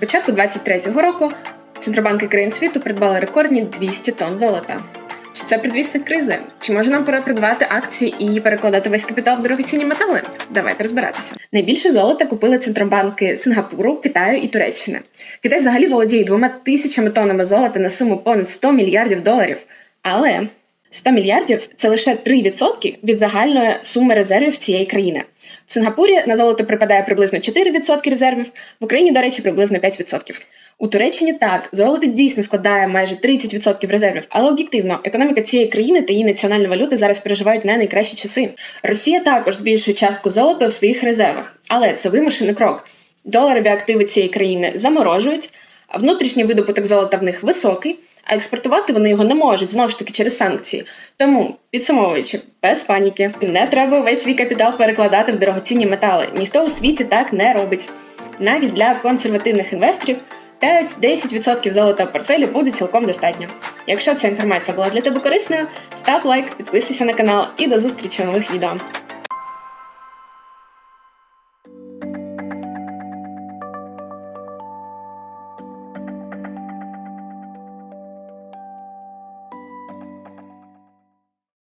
початку 2023 року центробанки країн світу придбали рекордні 200 тонн золота. Чи це предвісник кризи? Чи може нам пора придбати акції і перекладати весь капітал в дорогоцінні метали? Давайте розбиратися. Найбільше золота купили центробанки Сингапуру, Китаю і Туреччини. Китай взагалі володіє двома тисячами тоннами золота на суму понад 100 мільярдів доларів. Але 100 мільярдів це лише 3% від загальної суми резервів цієї країни. В Сингапурі на золото припадає приблизно 4% резервів, в Україні, до речі, приблизно 5%. У Туреччині так, золото дійсно складає майже 30% резервів, але об'єктивно, економіка цієї країни та її національна валюта зараз переживають не найкращі часи. Росія також збільшує частку золота у своїх резервах, але це вимушений крок. Доларові активи цієї країни заморожують, внутрішній видобуток золота в них високий, а експортувати вони його не можуть знову ж таки через санкції. Тому, підсумовуючи, без паніки, не треба весь свій капітал перекладати в дорогоцінні метали. Ніхто у світі так не робить. Навіть для консервативних інвесторів 5-10% золота в портфелі буде цілком достатньо. Якщо ця інформація була для тебе корисною, став лайк, підписуйся на канал і до зустрічі в нових відео.